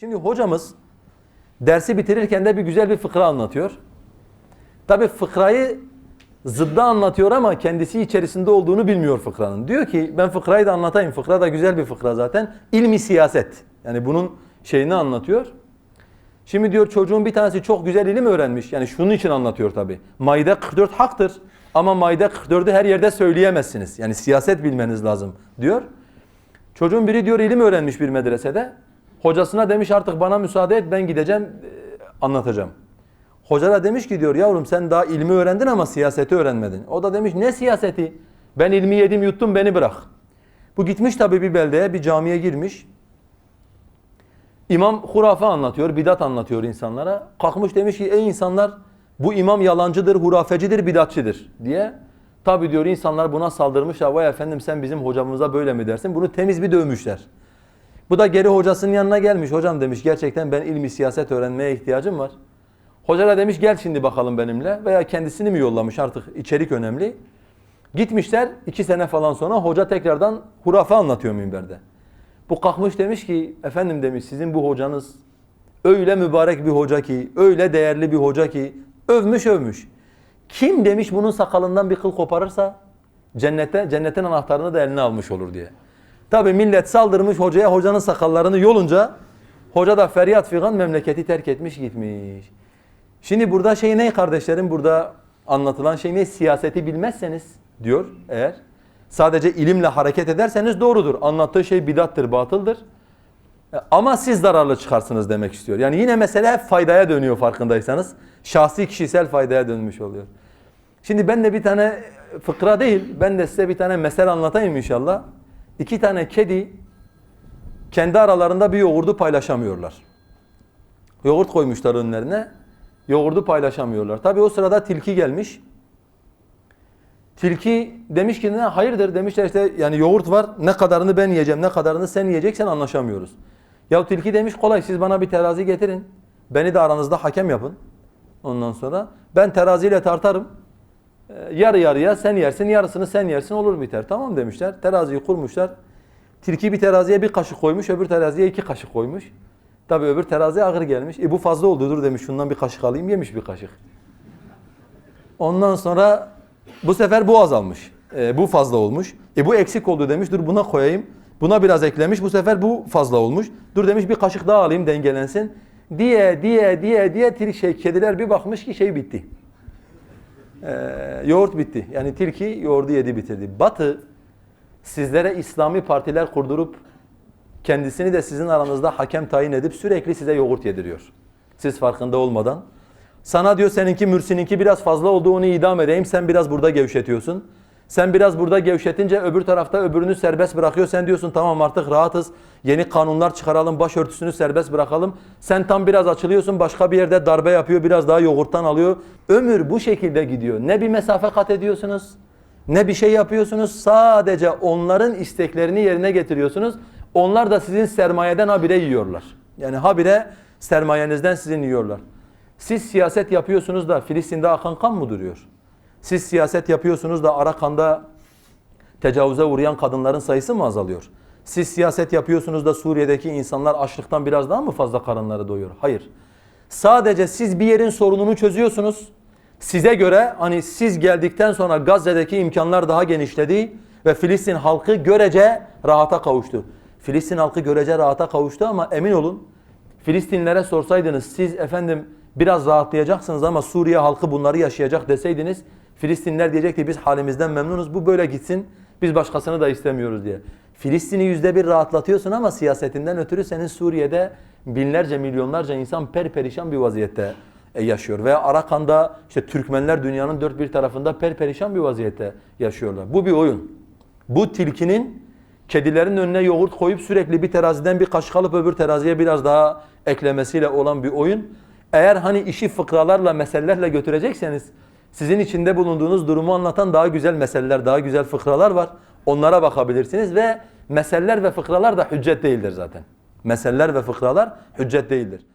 Şimdi hocamız dersi bitirirken de bir güzel bir fıkra anlatıyor. Tabi fıkrayı zıdda anlatıyor ama kendisi içerisinde olduğunu bilmiyor fıkranın. Diyor ki ben fıkrayı da anlatayım. Fıkra da güzel bir fıkra zaten. İlmi siyaset. Yani bunun şeyini anlatıyor. Şimdi diyor çocuğun bir tanesi çok güzel ilim öğrenmiş. Yani şunun için anlatıyor tabi. Maide 44 haktır. Ama Maide 44'ü her yerde söyleyemezsiniz. Yani siyaset bilmeniz lazım diyor. Çocuğun biri diyor ilim öğrenmiş bir medresede. Hocasına demiş artık bana müsaade et ben gideceğim e, anlatacağım. Hoca da demiş ki diyor yavrum sen daha ilmi öğrendin ama siyaseti öğrenmedin. O da demiş ne siyaseti? Ben ilmi yedim yuttum beni bırak. Bu gitmiş tabii bir beldeye bir camiye girmiş. İmam hurafe anlatıyor, bidat anlatıyor insanlara. Kalkmış demiş ki ey insanlar bu imam yalancıdır, hurafecidir, bidatçıdır diye. Tabi diyor insanlar buna saldırmışlar. Vay efendim sen bizim hocamıza böyle mi dersin? Bunu temiz bir dövmüşler. Bu da geri hocasının yanına gelmiş. Hocam demiş gerçekten ben ilmi siyaset öğrenmeye ihtiyacım var. Hoca da demiş gel şimdi bakalım benimle veya kendisini mi yollamış artık içerik önemli. Gitmişler iki sene falan sonra hoca tekrardan hurafe anlatıyor minberde. Bu kalkmış demiş ki efendim demiş sizin bu hocanız öyle mübarek bir hoca ki öyle değerli bir hoca ki övmüş övmüş. Kim demiş bunun sakalından bir kıl koparırsa cennete cennetin anahtarını da eline almış olur diye. Tabi millet saldırmış hocaya hocanın sakallarını yolunca hoca da feryat figan memleketi terk etmiş gitmiş. Şimdi burada şey ne kardeşlerim burada anlatılan şey ne siyaseti bilmezseniz diyor eğer sadece ilimle hareket ederseniz doğrudur. Anlattığı şey bidattır, batıldır. E, Ama siz zararlı çıkarsınız demek istiyor. Yani yine mesele faydaya dönüyor farkındaysanız. Şahsi kişisel faydaya dönmüş oluyor. Şimdi ben de bir tane fıkra değil, ben de size bir tane mesele anlatayım inşallah. İki tane kedi kendi aralarında bir yoğurdu paylaşamıyorlar. Yoğurt koymuşlar önlerine. Yoğurdu paylaşamıyorlar. Tabii o sırada tilki gelmiş. Tilki demiş ki ne hayırdır demişler işte yani yoğurt var ne kadarını ben yiyeceğim ne kadarını sen yiyeceksen anlaşamıyoruz. Ya tilki demiş kolay siz bana bir terazi getirin. Beni de aranızda hakem yapın. Ondan sonra ben teraziyle tartarım. Ee, yarı yarıya sen yersin yarısını sen yersin olur biter. Tamam demişler. Teraziyi kurmuşlar. Tilki bir teraziye bir kaşık koymuş öbür teraziye iki kaşık koymuş. Tabi öbür terazi ağır gelmiş. E bu fazla oldu dur demiş şundan bir kaşık alayım yemiş bir kaşık. Ondan sonra bu sefer bu azalmış. E, bu fazla olmuş. E bu eksik oldu demiş dur buna koyayım. Buna biraz eklemiş bu sefer bu fazla olmuş. Dur demiş bir kaşık daha alayım dengelensin. Diye diye diye diye şey, kediler bir bakmış ki şey bitti. E, yoğurt bitti. Yani tilki yoğurdu yedi bitirdi. Batı sizlere İslami partiler kurdurup kendisini de sizin aranızda hakem tayin edip sürekli size yoğurt yediriyor. Siz farkında olmadan. Sana diyor seninki mürsininki biraz fazla oldu onu idam edeyim sen biraz burada gevşetiyorsun. Sen biraz burada gevşetince öbür tarafta öbürünü serbest bırakıyor. Sen diyorsun tamam artık rahatız. Yeni kanunlar çıkaralım, başörtüsünü serbest bırakalım. Sen tam biraz açılıyorsun, başka bir yerde darbe yapıyor, biraz daha yoğurttan alıyor. Ömür bu şekilde gidiyor. Ne bir mesafe kat ediyorsunuz, ne bir şey yapıyorsunuz. Sadece onların isteklerini yerine getiriyorsunuz. Onlar da sizin sermayeden habire yiyorlar. Yani habire sermayenizden sizin yiyorlar. Siz siyaset yapıyorsunuz da Filistin'de akan kan mı duruyor? Siz siyaset yapıyorsunuz da Arakan'da tecavüze uğrayan kadınların sayısı mı azalıyor? Siz siyaset yapıyorsunuz da Suriye'deki insanlar açlıktan biraz daha mı fazla karınları doyuyor? Hayır. Sadece siz bir yerin sorununu çözüyorsunuz. Size göre hani siz geldikten sonra Gazze'deki imkanlar daha genişledi ve Filistin halkı görece rahata kavuştu. Filistin halkı görece rahata kavuştu ama emin olun Filistinlilere sorsaydınız siz efendim biraz rahatlayacaksınız ama Suriye halkı bunları yaşayacak deseydiniz Filistinliler diyecekti biz halimizden memnunuz bu böyle gitsin biz başkasını da istemiyoruz diye. Filistin'i yüzde bir rahatlatıyorsun ama siyasetinden ötürü senin Suriye'de binlerce milyonlarca insan perperişan bir vaziyette e, yaşıyor. Veya Arakan'da işte Türkmenler dünyanın dört bir tarafında perperişan bir vaziyette yaşıyorlar. Bu bir oyun. Bu tilkinin kedilerin önüne yoğurt koyup sürekli bir teraziden bir kaşık alıp öbür teraziye biraz daha eklemesiyle olan bir oyun. Eğer hani işi fıkralarla, meselelerle götürecekseniz sizin içinde bulunduğunuz durumu anlatan daha güzel meseleler, daha güzel fıkralar var. Onlara bakabilirsiniz ve meseleler ve fıkralar da hüccet değildir zaten. Meseleler ve fıkralar hüccet değildir.